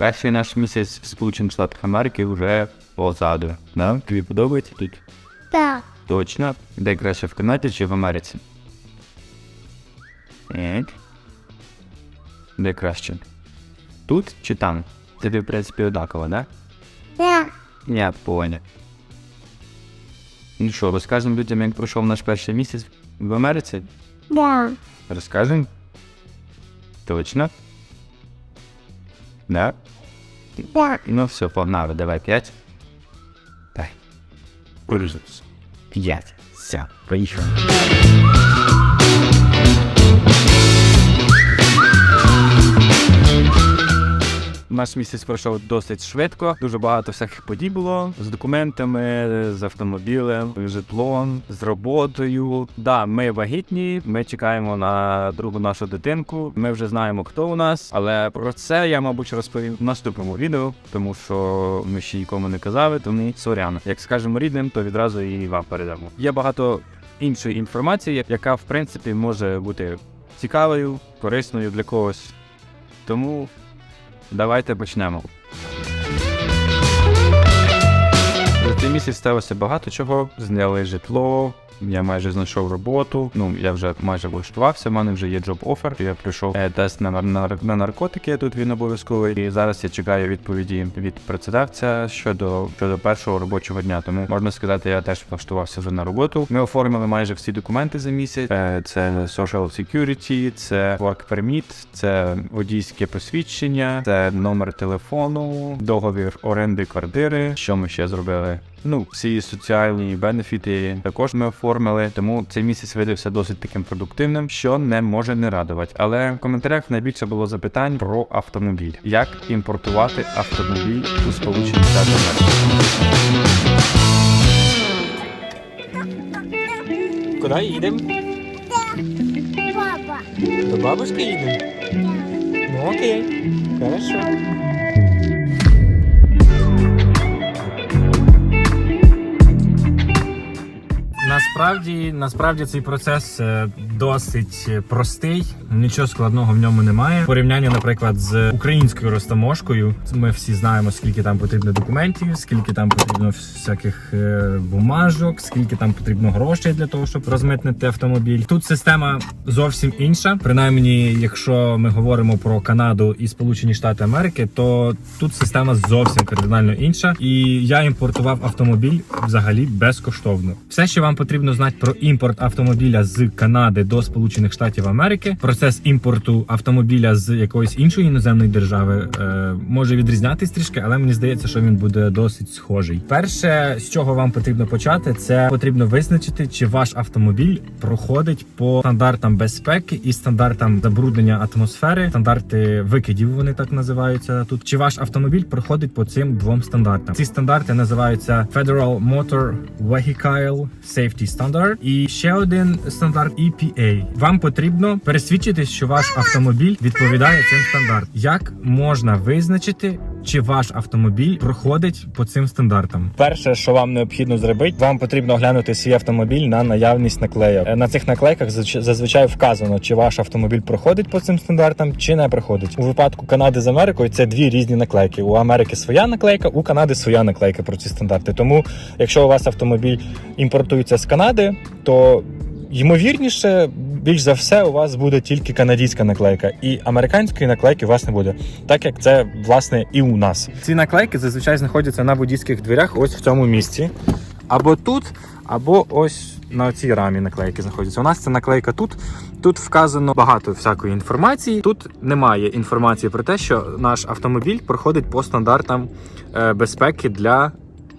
Перший наш місяць в Сполучених Штатах Америки вже позаду. Да? Тобі подобається тут? Так. Точно. Де краще в Канаді чи в Америці? Так. Де краще? Тут чи там? Тобі, в принципі, однаково, да? Так. Я понял. Ну що, розкажемо людям, як пройшов наш перший місяць в Америці? Так. Розкажемо? Точно? Да? Ну все, погнали, давай п'ять. Дай. П'ять. Все, поїхали. Наш місяць пройшов досить швидко. Дуже багато всяких подій було з документами, з автомобілем, з житлом, з роботою. Да, ми вагітні. Ми чекаємо на другу нашу дитинку. Ми вже знаємо, хто у нас, але про це я, мабуть, розповім в наступному відео, тому що ми ще нікому не казали. Тому сорян. Як скажемо рідним, то відразу і вам передамо. Є багато іншої інформації, яка в принципі може бути цікавою, корисною для когось. Тому Давайте почнемо. За цей місяць сталося багато чого. Зняли житло. Я майже знайшов роботу. Ну я вже майже влаштувався. в мене вже є джоб офер. Я пройшов е, тест на, на, на наркотики. Тут він обов'язковий. І зараз я чекаю відповіді від працедавця щодо щодо першого робочого дня. Тому можна сказати, я теж влаштувався вже на роботу. Ми оформили майже всі документи за місяць. Е, Це Social Security, це Work Permit, це водійське посвідчення, це номер телефону, договір оренди квартири. Що ми ще зробили? Ну, всі соціальні бенефіти також ми оформили, тому цей місяць видався досить таким продуктивним, що не може не радувати. Але в коментарях найбільше було запитань про автомобіль, як імпортувати автомобіль у Сполучені Штати Америки. Куди їдемо? До бабушки їдемо? Ну окей. Хорошо. Насправді, насправді цей процес е, досить простий, нічого складного в ньому немає. В порівнянні, наприклад, з українською розтаможкою, ми всі знаємо, скільки там потрібно документів, скільки там потрібно всяких е, бумажок, скільки там потрібно грошей для того, щоб розмитнити автомобіль. Тут система зовсім інша. Принаймні, якщо ми говоримо про Канаду і Сполучені Штати Америки, то тут система зовсім кардинально інша. І я імпортував автомобіль взагалі безкоштовно. Все, що вам потрібно знати про імпорт автомобіля з Канади до Сполучених Штатів Америки, процес імпорту автомобіля з якоїсь іншої іноземної держави е, може відрізнятись трішки, але мені здається, що він буде досить схожий. Перше, з чого вам потрібно почати, це потрібно визначити, чи ваш автомобіль проходить по стандартам безпеки і стандартам забруднення атмосфери, стандарти викидів. Вони так називаються тут. Чи ваш автомобіль проходить по цим двом стандартам? Ці стандарти називаються Federal Motor Vehicle Safety Standard і ще один стандарт EPA. Вам потрібно пересвідчитись, що ваш автомобіль відповідає цим стандартам. Як можна визначити? Чи ваш автомобіль проходить по цим стандартам? Перше, що вам необхідно зробити, вам потрібно оглянути свій автомобіль на наявність наклейок. Е, На цих наклейках зазвичай вказано, чи ваш автомобіль проходить по цим стандартам, чи не проходить. У випадку Канади з Америкою це дві різні наклейки. У Америки своя наклейка, у Канади своя наклейка про ці стандарти. Тому, якщо у вас автомобіль імпортується з Канади, то ймовірніше, більш за все, у вас буде тільки канадська наклейка, і американської наклейки у вас не буде, так як це власне і у нас. Ці наклейки зазвичай знаходяться на водійських дверях, ось в цьому місці. Або тут, або ось на цій рамі наклейки знаходяться. У нас ця наклейка тут. Тут вказано багато всякої інформації. Тут немає інформації про те, що наш автомобіль проходить по стандартам е, безпеки для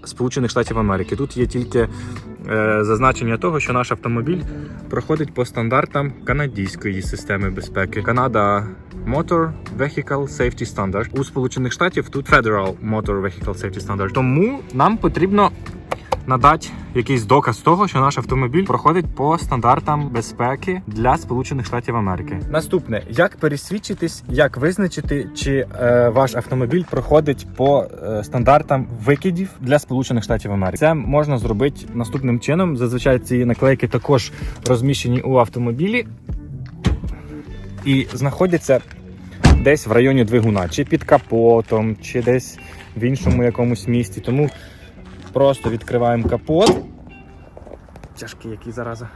Сполучених Штатів Америки. Тут є тільки зазначення того, що наш автомобіль проходить по стандартам канадської системи безпеки. Канада Motor Vehicle Safety Standard. У Сполучених Штатів тут Federal Motor Vehicle Safety Standard. Тому нам потрібно надати якийсь доказ того, що наш автомобіль проходить по стандартам безпеки для Сполучених Штатів Америки. Наступне, як пересвідчитись, як визначити, чи е, ваш автомобіль проходить по е, стандартам викидів для Сполучених Штатів Америки. Це можна зробити наступним чином. Зазвичай ці наклейки також розміщені у автомобілі і знаходяться десь в районі двигуна, чи під капотом, чи десь в іншому якомусь місці. Тому просто відкриваємо капот. Тяжкий який зараза.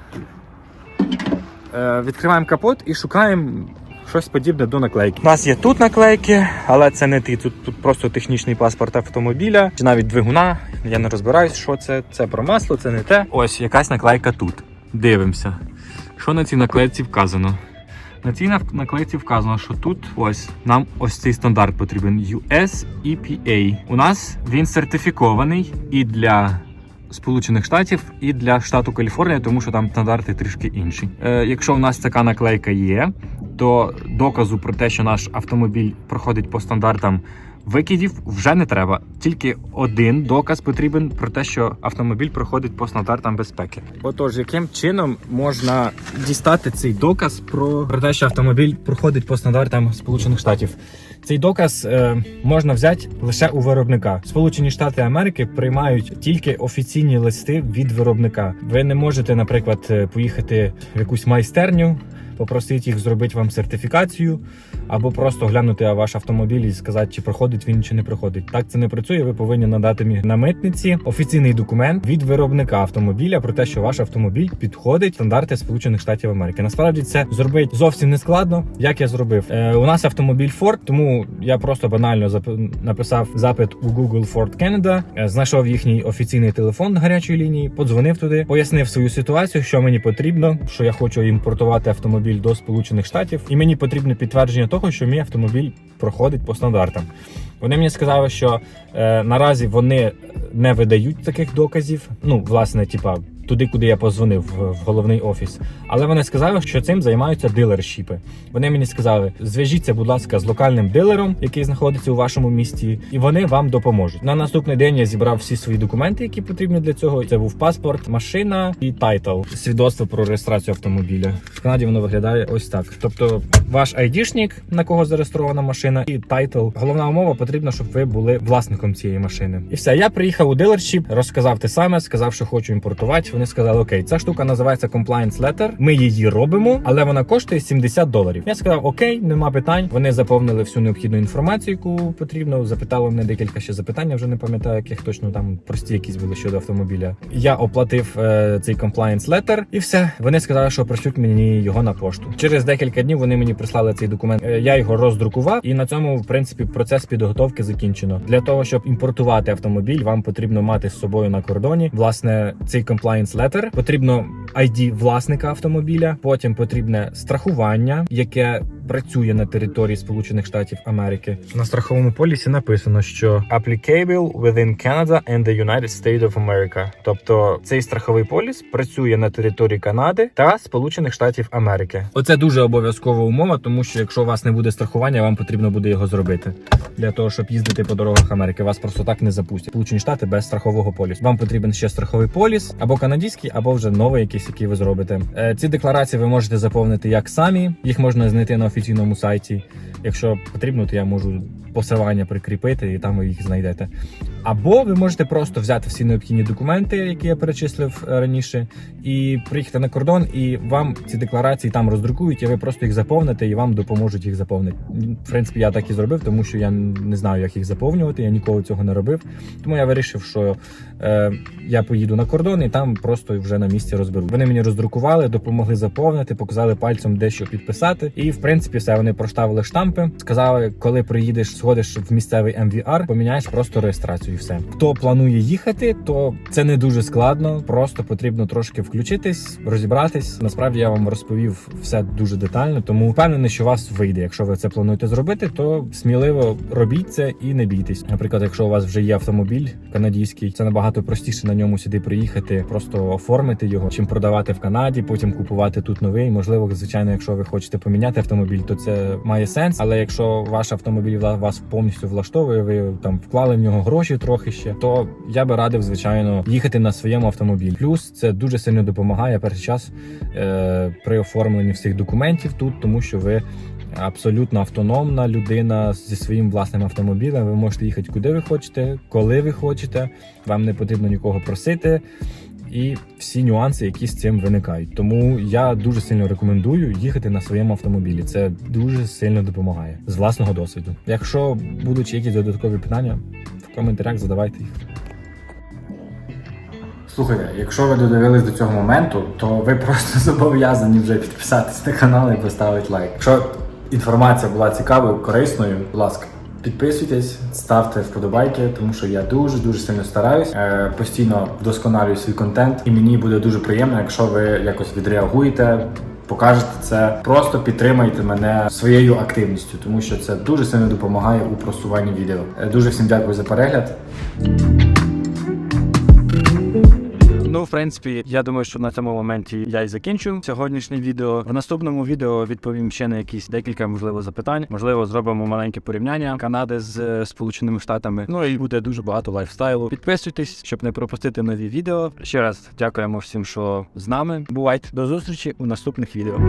Е, відкриваємо капот і шукаємо щось подібне до наклейки. У нас є тут наклейки, але це не ті. Тут, тут просто технічний паспорт автомобіля, чи навіть двигуна. Я не розбираюсь, що це. Це про масло, це не те. Ось якась наклейка тут. Дивимося. Що на цій наклейці вказано? На цій наклейці вказано, що тут ось нам ось цей стандарт потрібен US EPA. У нас він сертифікований і для Сполучених Штатів і для штату Каліфорнія, тому що там стандарти трішки інші. Е, якщо у нас така наклейка є, то доказу про те, що наш автомобіль проходить по стандартам викидів, вже не треба. Тільки один доказ потрібен про те, що автомобіль проходить по стандартам безпеки. Отож, яким чином можна дістати цей доказ про, те, що автомобіль проходить по стандартам Сполучених Штатів? Цей доказ е, можна взяти лише у виробника. Сполучені Штати Америки приймають тільки офіційні листи від виробника. Ви не можете, наприклад, е, поїхати в якусь майстерню. Попросити їх зробити вам сертифікацію, або просто глянути ваш автомобіль і сказати, чи проходить він чи не проходить. Так це не працює. Ви повинні надати на митниці офіційний документ від виробника автомобіля про те, що ваш автомобіль підходить стандарти Сполучених Штатів Америки. Насправді це зробити зовсім не складно. Як я зробив? Е, у нас автомобіль Ford, тому я просто банально зап- написав запит у Google Ford Canada, е, знайшов їхній офіційний телефон гарячої лінії, подзвонив туди, пояснив свою ситуацію, що мені потрібно, що я хочу імпортувати автомобіль до Сполучених Штатів, і мені потрібне підтвердження того, що мій автомобіль проходить по стандартам. Вони мені сказали, що е, наразі вони не видають таких доказів. Ну, власне, типа. Туди, куди я позвонив в, головний офіс, але вони сказали, що цим займаються дилершіпи. Вони мені сказали: зв'яжіться, будь ласка, з локальним дилером, який знаходиться у вашому місті, і вони вам допоможуть. На наступний день я зібрав всі свої документи, які потрібні для цього. Це був паспорт, машина і тайтл, свідоцтво про реєстрацію автомобіля. В Канаді воно виглядає ось так. Тобто, ваш айдішник, на кого зареєстрована машина, і тайтл. Головна умова потрібна, щоб ви були власником цієї машини. І все, я приїхав у дилершіп, розказав те саме, сказав, що хочу імпортувати. Вони сказали: Окей, ця штука називається Compliance Letter. Ми її робимо, але вона коштує 70 доларів. Я сказав, окей, нема питань. Вони заповнили всю необхідну інформацію, яку потрібно. Запитали мене декілька ще запитань. Я вже не пам'ятаю, яких точно там прості якісь були щодо автомобіля. Я оплатив е, цей Compliance Letter і все. Вони сказали, що пришлють мені його на пошту. Через декілька днів вони мені прислали цей документ. Е, Я його роздрукував, і на цьому, в принципі, процес підготовки закінчено. Для того щоб імпортувати автомобіль, вам потрібно мати з собою на кордоні власне цей Compliance Letter. Потрібно ID власника автомобіля. Потім потрібне страхування, яке працює на території Сполучених Штатів Америки. На страховому полісі написано, що applicable within Canada and the United States of America. Тобто цей страховий поліс працює на території Канади та Сполучених Штатів Америки. Оце дуже обов'язкова умова, тому що якщо у вас не буде страхування, вам потрібно буде його зробити для того, щоб їздити по дорогах Америки. Вас просто так не запустять. Сполучені Штати без страхового полісу. Вам потрібен ще страховий поліс або канадський, або вже новий якийсь, який ви зробите. Е, Ці декларації ви можете заповнити як самі. Їх можна знайти на офіційному сайті. Якщо потрібно, то я можу посилання прикріпити, і там ви їх знайдете. Або ви можете просто взяти всі необхідні документи, які я перечислив е, раніше, і приїхати на кордон, і вам ці декларації там роздрукують, і ви просто їх заповните, і вам допоможуть їх заповнити. В принципі, я так і зробив, тому що я не знаю, як їх заповнювати. Я ніколи цього не робив. Тому я вирішив, що е, я поїду на кордон і там просто вже на місці розберу. Вони мені роздрукували, допомогли заповнити, показали пальцем де що підписати. І в принципі, все вони проставили штампи. Сказали, коли приїдеш, сходиш в місцевий MVR, поміняєш просто реєстрацію. І Все, хто планує їхати, то це не дуже складно. Просто потрібно трошки включитись, розібратись. Насправді я вам розповів все дуже детально, тому впевнений, що у вас вийде. Якщо ви це плануєте зробити, то сміливо робіть це і не бійтесь. Наприклад, якщо у вас вже є автомобіль канадський, це набагато простіше на ньому сюди приїхати, просто оформити його, чим продавати в Канаді, потім купувати тут новий. Можливо, звичайно, якщо ви хочете поміняти автомобіль, то це має сенс. Але якщо ваш автомобіль вас повністю влаштовує, ви там вклали в нього гроші трохи ще, то я би радив, звичайно, їхати на своєму автомобілі. Плюс це дуже сильно допомагає перший час е, при оформленні всіх документів тут, тому що ви. Абсолютно автономна людина зі своїм власним автомобілем. Ви можете їхати куди ви хочете, коли ви хочете. Вам не потрібно нікого просити. і всі нюанси, які з цим виникають. Тому я дуже сильно рекомендую їхати на своєму автомобілі. Це дуже сильно допомагає з власного досвіду. Якщо будуть якісь додаткові питання, в коментарях задавайте їх. Слухайте, якщо ви додивились до цього моменту, то ви просто зобов'язані вже підписатись на канал і поставити лайк. Якщо інформація була цікавою, корисною, будь ласка. Підписуйтесь, ставте вподобайки, тому що я дуже дуже сильно стараюсь, е, постійно вдосконалюю свій контент, і мені буде дуже приємно, якщо ви якось відреагуєте, покажете це. Просто підтримайте мене своєю активністю, тому що це дуже сильно допомагає у просуванні відео. Е, Дуже всім дякую за перегляд. Ну, в принципі, я думаю, що на цьому моменті я і закінчу сьогоднішнє відео. В наступному відео відповім ще на якісь декілька можливо запитань. Можливо, зробимо маленьке порівняння Канади з е, Сполученими Штатами. Ну і буде дуже багато лайфстайлу. Підписуйтесь, щоб не пропустити нові відео. Ще раз дякуємо всім, що з нами. Бувайте до зустрічі у наступних відео.